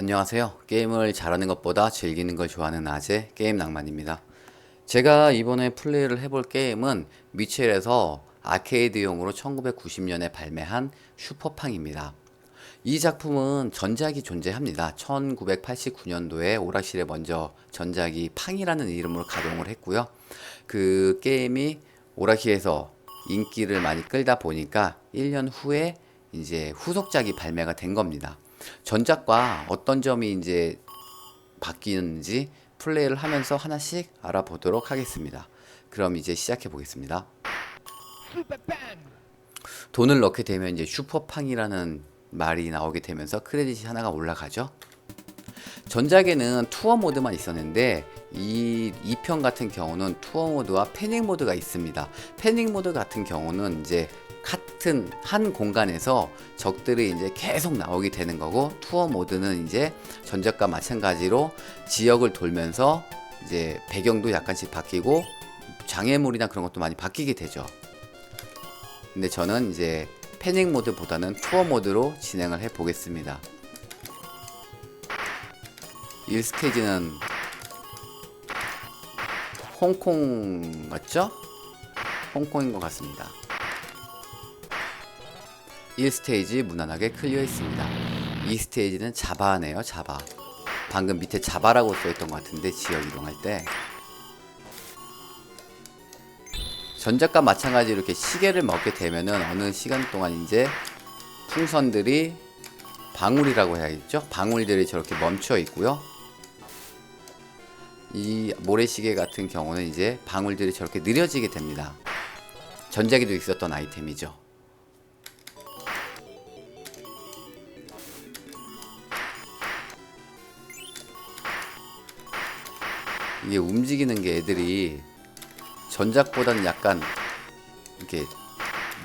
안녕하세요. 게임을 잘하는 것보다 즐기는 걸 좋아하는 아재 게임 낭만입니다. 제가 이번에 플레이를 해볼 게임은 미첼에서 아케이드용으로 1990년에 발매한 슈퍼팡입니다. 이 작품은 전작이 존재합니다. 1989년도에 오락실에 먼저 전작이 팡이라는 이름으로 가동을 했고요. 그 게임이 오락실에서 인기를 많이 끌다 보니까 1년 후에 이제 후속작이 발매가 된 겁니다. 전작과 어떤 점이 이제 바뀌는지 플레이를 하면서 하나씩 알아보도록 하겠습니다. 그럼 이제 시작해 보겠습니다. 돈을 넣게 되면 이제 슈퍼팡이라는 말이 나오게 되면서 크레딧이 하나가 올라가죠. 전작에는 투어 모드만 있었는데 이 2편 같은 경우는 투어 모드와 패닉 모드가 있습니다. 패닉 모드 같은 경우는 이제 같은 한 공간에서 적들이 이제 계속 나오게 되는 거고 투어 모드는 이제 전작과 마찬가지로 지역을 돌면서 이제 배경도 약간씩 바뀌고 장애물이나 그런 것도 많이 바뀌게 되죠. 근데 저는 이제 패닉 모드보다는 투어 모드로 진행을 해 보겠습니다. 1스테이지는 홍콩 맞죠? 홍콩인 것 같습니다. 1스테이지 무난하게 클리어했습니다. 2스테이지는 자바네요, 자바. 방금 밑에 자바라고 써있던 것 같은데 지역 이동할 때 전작과 마찬가지로 이렇게 시계를 먹게 되면은 어느 시간 동안 이제 풍선들이 방울이라고 해야겠죠? 방울들이 저렇게 멈춰 있고요. 이 모래시계 같은 경우는 이제 방울들이 저렇게 느려지게 됩니다. 전작에도 있었던 아이템이죠. 이게 움직이는 게 애들이 전작보다는 약간 이렇게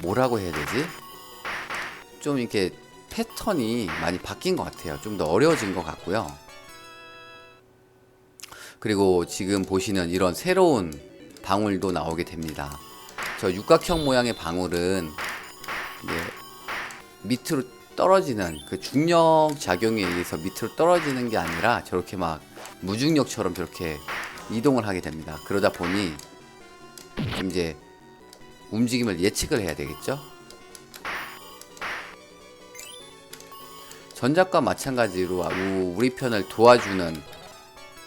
뭐라고 해야 되지? 좀 이렇게 패턴이 많이 바뀐 것 같아요. 좀 더 어려워진 것 같고요. 그리고 지금 보시는 이런 새로운 방울도 나오게 됩니다. 저 육각형 모양의 방울은 밑으로 떨어지는 그 중력 작용에 의해서 밑으로 떨어지는 게 아니라 저렇게 막 무중력처럼 저렇게 이동을 하게 됩니다. 그러다 보니 좀 이제 움직임을 예측을 해야 되겠죠? 전작과 마찬가지로 우- 우리 편을 도와주는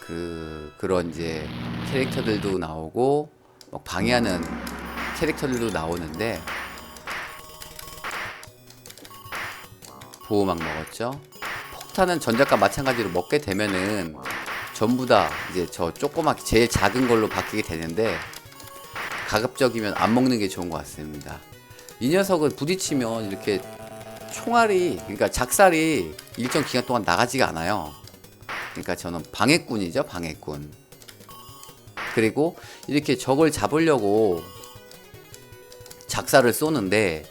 그 그런 이제 캐릭터들도 나오고 막 방해하는 캐릭터들도 나오는데 보호막 먹었죠. 폭탄은 전작과 마찬가지로 먹게 되면은 전부 다 이제 저 조그맣게 제일 작은 걸로 바뀌게 되는데 가급적이면 안 먹는 게 좋은 것 같습니다. 이 녀석은 부딪히면 이렇게 총알이 그러니까 작살이 일정 기간 동안 나가지가 않아요. 그러니까 저는 방해꾼이죠, 방해꾼. 그리고 이렇게 적을 잡으려고 작살을 쏘는데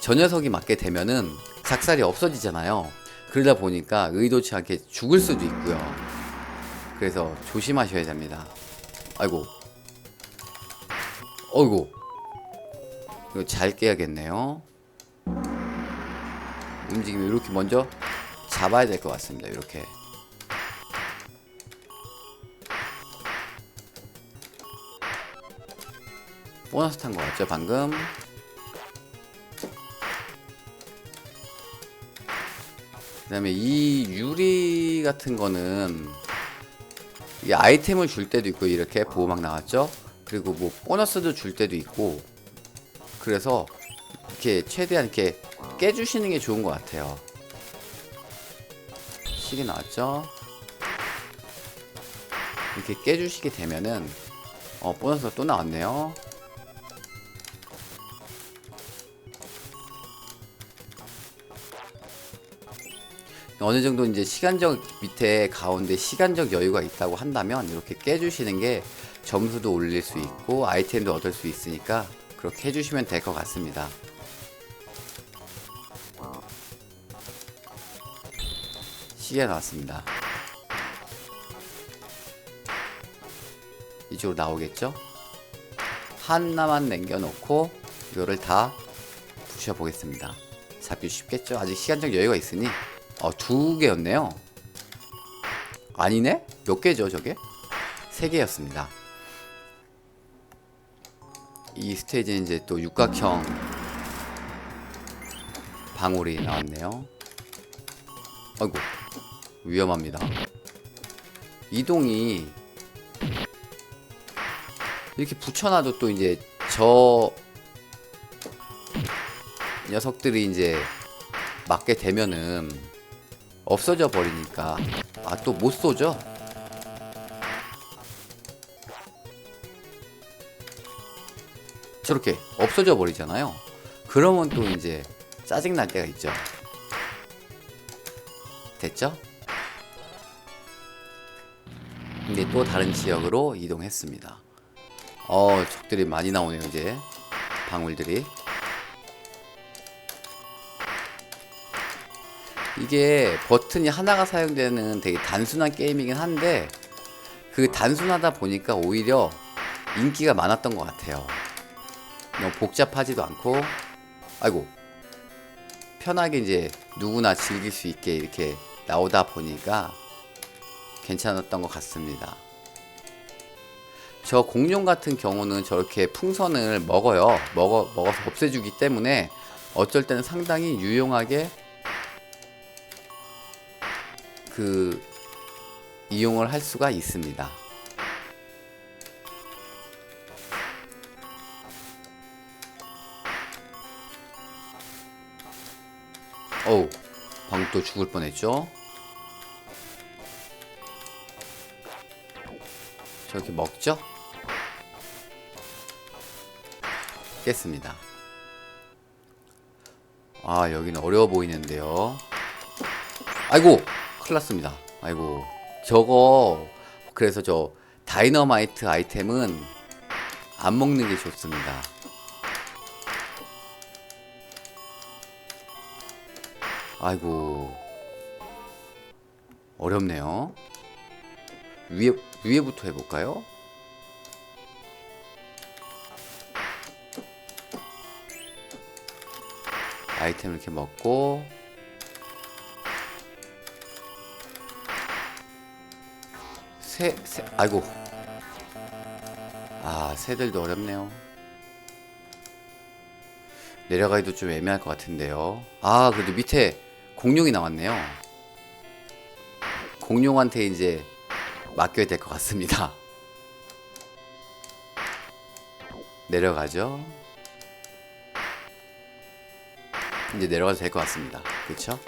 저 녀석이 맞게 되면은 작살이 없어지잖아요. 그러다 보니까 의도치 않게 죽을 수도 있고요. 그래서 조심하셔야 됩니다. 아이고. 어이구. 이거 잘 깨야겠네요. 움직임이 이렇게 먼저 잡아야 될 것 같습니다. 이렇게. 보너스 탄 거 같죠, 방금? 그 다음에 이 유리 같은 거는 이 아이템을 줄 때도 있고 이렇게 보호막 나왔죠? 그리고 뭐 보너스도 줄 때도 있고 그래서 이렇게 최대한 이렇게 깨주시는 게 좋은 것 같아요. 시계 나왔죠? 이렇게 깨주시게 되면은 어 보너스가 또 나왔네요. 어느 정도 이제 시간적 밑에 가운데 시간적 여유가 있다고 한다면 이렇게 깨주시는 게 점수도 올릴 수 있고 아이템도 얻을 수 있으니까 그렇게 해주시면 될 것 같습니다. 시계 나왔습니다. 이쪽으로 나오겠죠? 하나만 남겨놓고 이거를 다 부셔보겠습니다. 잡기 쉽겠죠? 아직 시간적 여유가 있으니 어, 두 개였네요. 아니네? 몇 개죠, 저게? 세 개였습니다. 이 스테이지는 이제 또 육각형 방울이 나왔네요. 아이고, 위험합니다. 이동이 이렇게 붙여놔도 또 이제 저 녀석들이 이제 맞게 되면은 없어져 버리니까 아 또 못 쏘죠? 저렇게 없어져 버리잖아요. 그러면 또 이제 짜증 날 때가 있죠. 됐죠? 근데 또 다른 지역으로 이동했습니다. 어, 적들이 많이 나오네요, 이제. 방울들이. 이게 버튼이 하나가 사용되는 되게 단순한 게임이긴 한데 그 단순하다 보니까 오히려 인기가 많았던 것 같아요. 너무 복잡하지도 않고 아이고 편하게 이제 누구나 즐길 수 있게 이렇게 나오다 보니까 괜찮았던 것 같습니다. 저 공룡 같은 경우는 저렇게 풍선을 먹어요. 먹어 먹어서 없애주기 때문에 어쩔 때는 상당히 유용하게 그 이용을 할 수가 있습니다. 어우, 또 죽을 뻔했죠? 저렇게 먹죠? 깼습니다. 아, 여기는 어려워 보이는데요. 아이고! 큰일 났습니다. 아이고. 저거, 그래서 저 다이너마이트 아이템은 안 먹는 게 좋습니다. 아이고. 어렵네요. 위에, 위에부터 해볼까요? 아이템을 이렇게 먹고 새, 새, 아이고. 아 새들도 어렵네요. 내려가기도 좀 애매할 것 같은데요. 아 그래도 밑에 공룡이 나왔네요. 공룡한테 이제 맡겨야 될 것 같습니다. 내려가죠. 이제 내려가도 될 것 같습니다. 그쵸?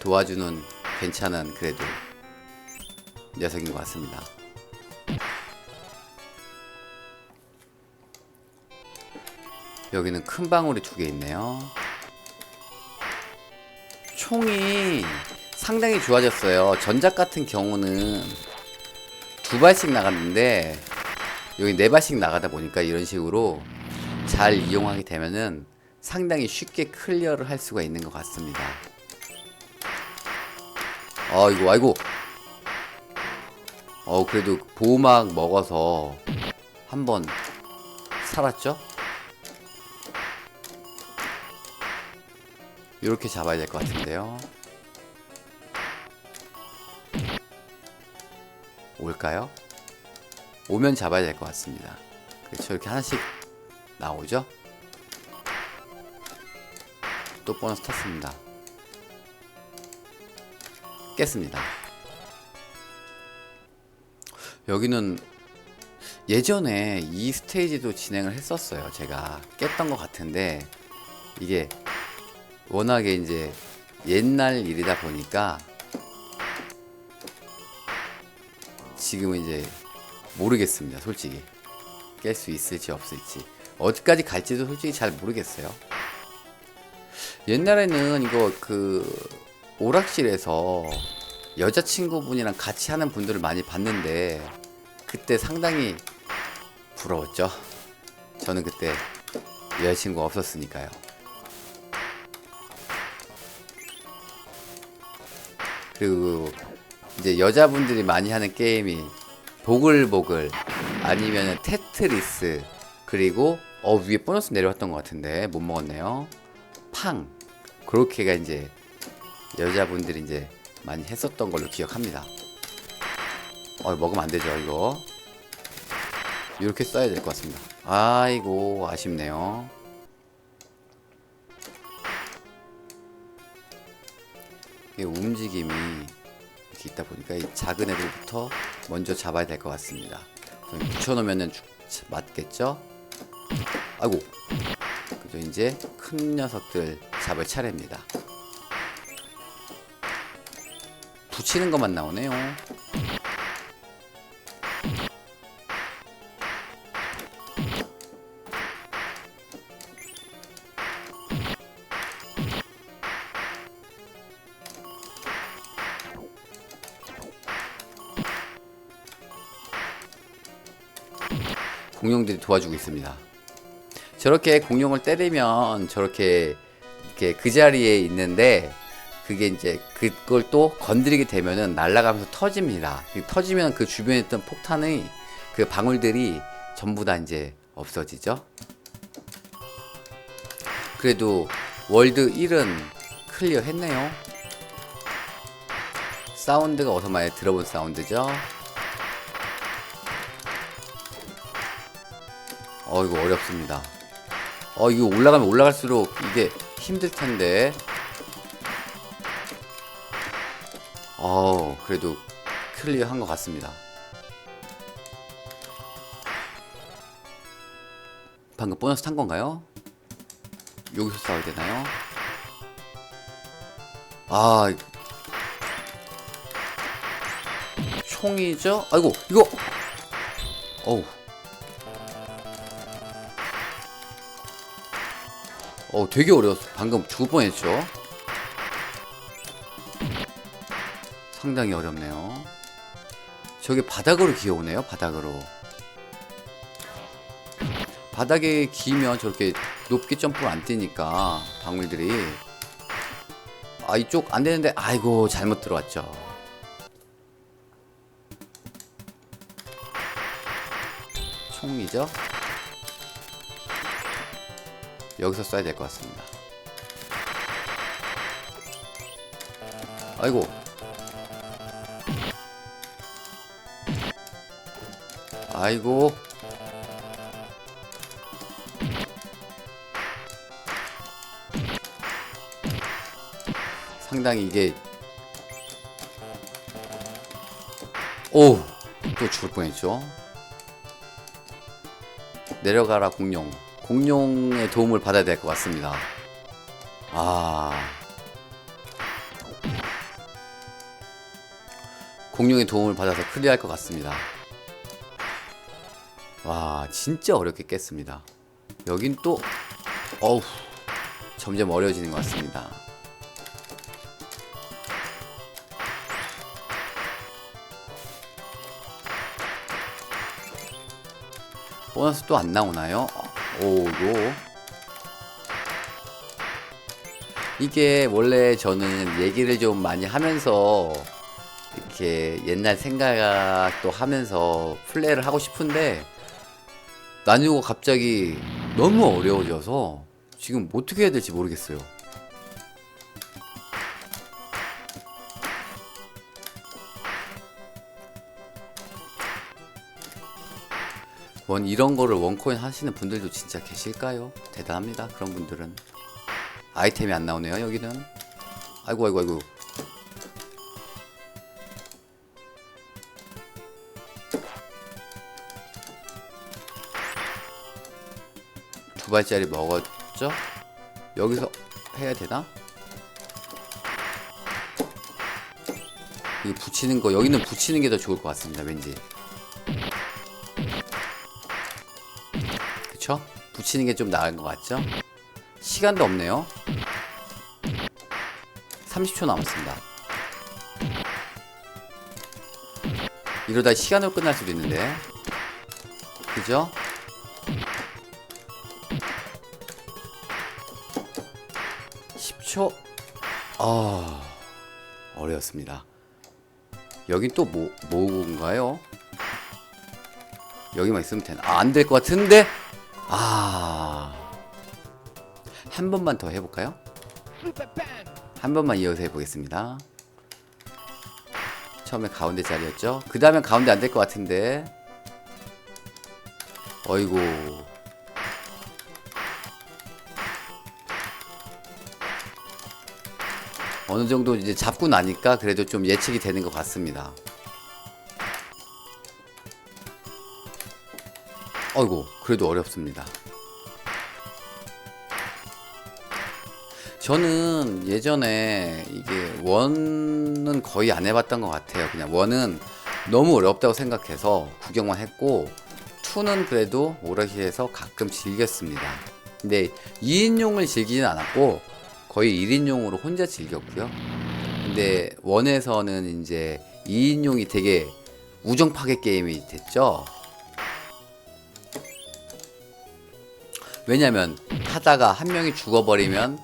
도와주는 괜찮은 그래도 녀석인 것 같습니다. 여기는 큰 방울이 두 개 있네요. 총이 상당히 좋아졌어요. 전작 같은 경우는 두 발씩 나갔는데 여기 네 발씩 나가다 보니까 이런 식으로 잘 이용하게 되면은 상당히 쉽게 클리어를 할 수가 있는 것 같습니다. 아이고 아이고 어 그래도 보호막 먹어서 한 번 살았죠? 이렇게 잡아야 될 것 같은데요 올까요? 오면 잡아야 될 것 같습니다 그렇죠 이렇게 하나씩 나오죠? 또 보너스 탔습니다 깼습니다. 여기는 예전에 이 스테이지도 진행을 했었어요. 제가 깼던 것 같은데 이게 워낙에 이제 옛날 일이다 보니까 지금은 이제 모르겠습니다. 솔직히 깰 수 있을지 없을지 어디까지 갈지도 솔직히 잘 모르겠어요. 옛날에는 이거 그 오락실에서 여자친구분이랑 같이 하는 분들을 많이 봤는데 그때 상당히 부러웠죠. 저는 그때 여자친구 없었으니까요. 그리고 이제 여자분들이 많이 하는 게임이 보글보글 아니면 테트리스 그리고 어 위에 보너스 내려왔던 것 같은데 못 먹었네요. 팡 그렇게가 이제 여자분들이 이제 많이 했었던 걸로 기억합니다. 어, 먹으면 안 되죠, 이거. 이렇게 써야 될 것 같습니다. 아이고, 아쉽네요. 이게 움직임이 이렇게 있다 보니까 이 작은 애들부터 먼저 잡아야 될 것 같습니다. 죽- 맞겠죠? 아이고, 그죠? 이제 큰 녀석들 잡을 차례입니다. 붙이는 것만 나오네요. 공룡들이 도와주고 있습니다. 저렇게 공룡을 때리면 저렇게 이렇게 그 자리에 있는데 그게 이제 그걸 또 건드리게 되면은 날아가면서 터집니다. 이 터지면 그 주변에 있던 폭탄의 그 방울들이 전부 다 이제 없어지죠. 그래도 월드 1은 클리어 했네요. 사운드가 어서 많이 들어본 사운드죠. 어 이거 어렵습니다. 어 이거 올라가면 올라갈수록 이게 힘들 텐데. 어 그래도 클리어 한 것 같습니다. 방금 보너스 탄 건가요? 여기서 싸워야 되나요? 아 총이죠? 아이고 이거 어우 어 되게 어려웠어 방금 죽을 뻔했죠 상당히 어렵네요. 저게 바닥으로 기어오네요 바닥으로. 바닥에 기면 저렇게 높게 점프를 안 뛰니까 방울들이. 아 이쪽 안 되는데 아이고 잘못 들어왔죠. 총이죠? 여기서 써야 될 것 같습니다. 아이고. 아이고. 상당히 이게 오, 또 죽을 뻔했죠. 내려가라 공룡. 공룡의 도움을 받아야 될 것 같습니다. 아. 공룡의 도움을 받아서 클리어할 것 같습니다. 와, 진짜 어렵게 깼습니다. 여긴 또, 어우, 점점 어려워지는 것 같습니다. 보너스 또 안 나오나요? 오, 이거. 이게 원래 저는 얘기를 좀 많이 하면서 이렇게 옛날 생각도 하면서 플레이를 하고 싶은데 나누고 갑자기 너무 어려워져서 지금 어떻게 해야 될지 모르겠어요. 원 이런 거를 원코인 하시는 분들도 진짜 계실까요? 대단합니다. 그런 분들은 아이템이 안 나오네요. 여기는 아이고 아이고 아이고 두 발짜리 먹었죠? 여기서 해야 되나? 이 붙이는 거 여기는 붙이는 게 더 좋을 것 같습니다. 왠지. 그쵸? 붙이는 게 좀 나은 것 같죠? 시간도 없네요. 30초 남았습니다. 이러다 시간으로 끝날 수도 있는데. 그죠? 초) 아 어려웠습니다 여긴 또 뭐, 뭐인가요? 여기만 있으면 되나? 아, 안될 것 같은데? 아. 한 번만 더 해볼까요? 한 번만 이어서 해보겠습니다. 처음에 가운데 자리였죠. 그 다음에 가운데 안 될 것 같은데. 어이구. 어느 정도 이제 잡고 나니까 그래도 좀 예측이 되는 것 같습니다. 어이구, 그래도 어렵습니다. 저는 예전에 이게 원은 거의 안 해봤던 것 같아요. 그냥 원은 너무 어렵다고 생각해서 구경만 했고, 투는 그래도 오락실에서 가끔 즐겼습니다. 근데 2인용을 즐기진 않았고, 거의 1인용으로 혼자 즐겼고요. 근데 원에서는 이제 2인용이 되게 우정 파괴 게임이 됐죠. 왜냐면 하다가 한 명이 죽어버리면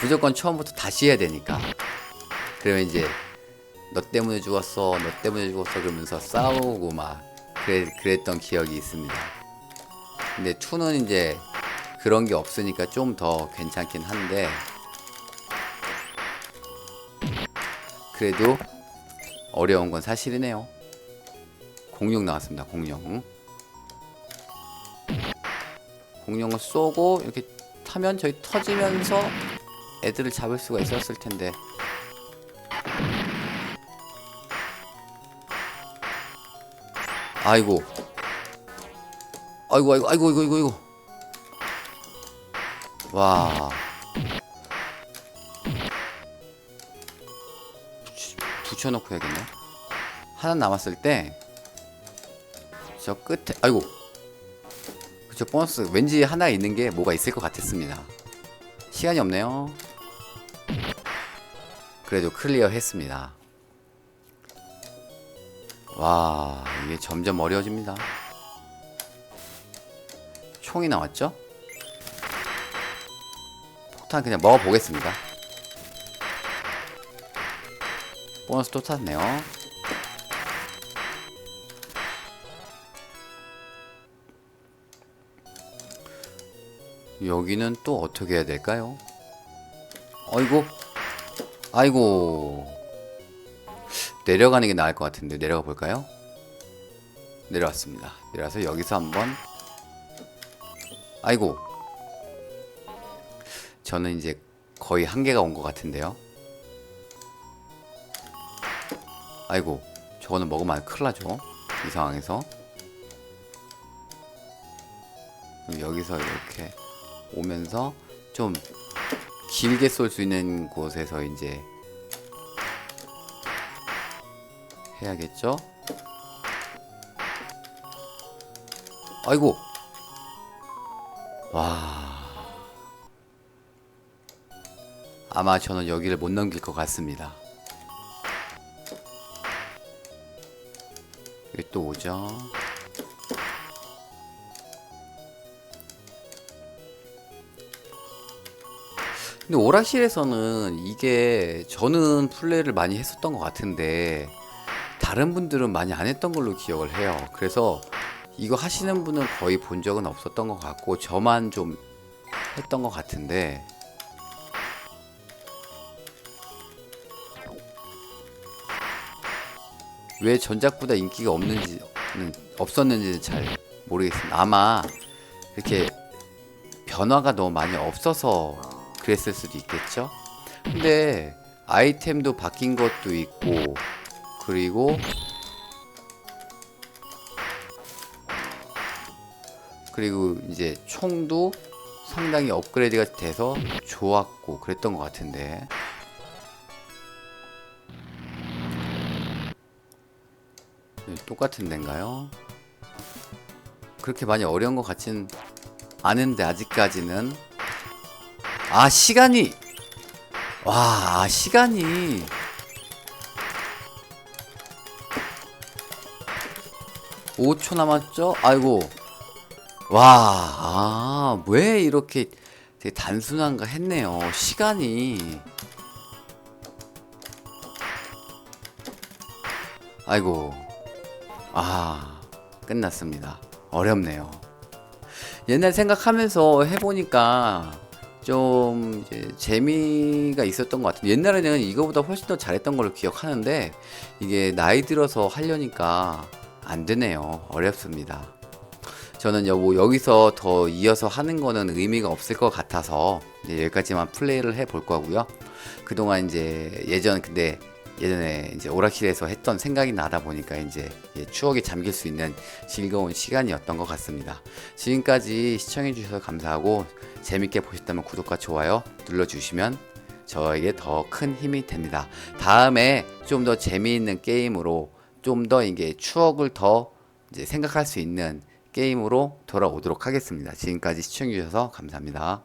무조건 처음부터 다시 해야 되니까. 그러면 이제 너 때문에 죽었어, 너 때문에 죽었어 그러면서 싸우고 막 그래, 그랬던 기억이 있습니다. 근데 2는 이제 그런 게 없으니까 좀 더 괜찮긴 한데 그래도 어려운 건 사실이네요. 공룡 나왔습니다. 공룡. 공룡을 쏘고 이렇게 타면 저희 터지면서 애들을 잡을 수가 있었을 텐데. 아이고. 아이고 아이고 아이고 아이고 아이고. 와. 붙여놓고 해야겠네. 하나 남았을 때 저 끝에 아이고 그쵸 보너스 왠지 하나 있는 게 뭐가 있을 것 같았습니다. 시간이 없네요. 그래도 클리어 했습니다. 와 이게 점점 어려워집니다. 총이 나왔죠? 폭탄 그냥 먹어보겠습니다. 보너스 또 탔네요. 여기는 또 어떻게 해야 될까요? 어이구, 아이고, 내려가는 게 나을 것 같은데 내려가 볼까요? 내려왔습니다. 내려와서 여기서 한번, 아이고, 저는 이제 거의 한계가 온 것 같은데요. 아이고, 저거는 먹으면 큰일 나죠. 이 상황에서. 여기서 이렇게 오면서 좀 길게 쏠 수 있는 곳에서 이제 해야겠죠? 아이고. 와. 아마 저는 여기를 못 넘길 것 같습니다. 여기 또 오죠. 근데 오락실에서는 이게 저는 플레이를 많이 했었던 것 같은데 다른 분들은 많이 안 했던 걸로 기억을 해요. 그래서 이거 하시는 분은 거의 본 적은 없었던 것 같고 저만 좀 했던 것 같은데 왜 전작보다 인기가 없는지 없었는지는 잘 모르겠습니다. 아마 이렇게 변화가 너무 많이 없어서 그랬을 수도 있겠죠. 근데 아이템도 바뀐 것도 있고 그리고 그리고 이제 총도 상당히 업그레이드가 돼서 좋았고 그랬던 것 같은데 똑같은 데인가요? 그렇게 많이 어려운 것 같진 않은데 아직까지는. 아 시간이! 와 아, 시간이. 오 초 남았죠? 아이고. 와아왜 이렇게 되게 단순한가 했네요 시간이. 아이고 아 끝났습니다 어렵네요 옛날 생각하면서 해보니까 좀 재미가 있었던 것 같아요. 옛날에는 이거보다 훨씬 더 잘했던 걸로 기억하는데 이게 나이 들어서 하려니까 안 되네요. 어렵습니다. 저는 여, 뭐 여기서 더 이어서 하는 거는 의미가 없을 것 같아서 이제 여기까지만 플레이를 해 볼 거고요. 그동안 이제 예전 근데 예전에 이제 오라킬에서 했던 생각이 나다 보니까 이제 예, 추억에 잠길 수 있는 즐거운 시간이었던 것 같습니다. 지금까지 시청해 주셔서 감사하고 재밌게 보셨다면 구독과 좋아요 눌러주시면 저에게 더 큰 힘이 됩니다. 다음에 좀 더 재미있는 게임으로 좀 더 이게 추억을 더 생각할 수 있는 게임으로 돌아오도록 하겠습니다. 지금까지 시청해 주셔서 감사합니다.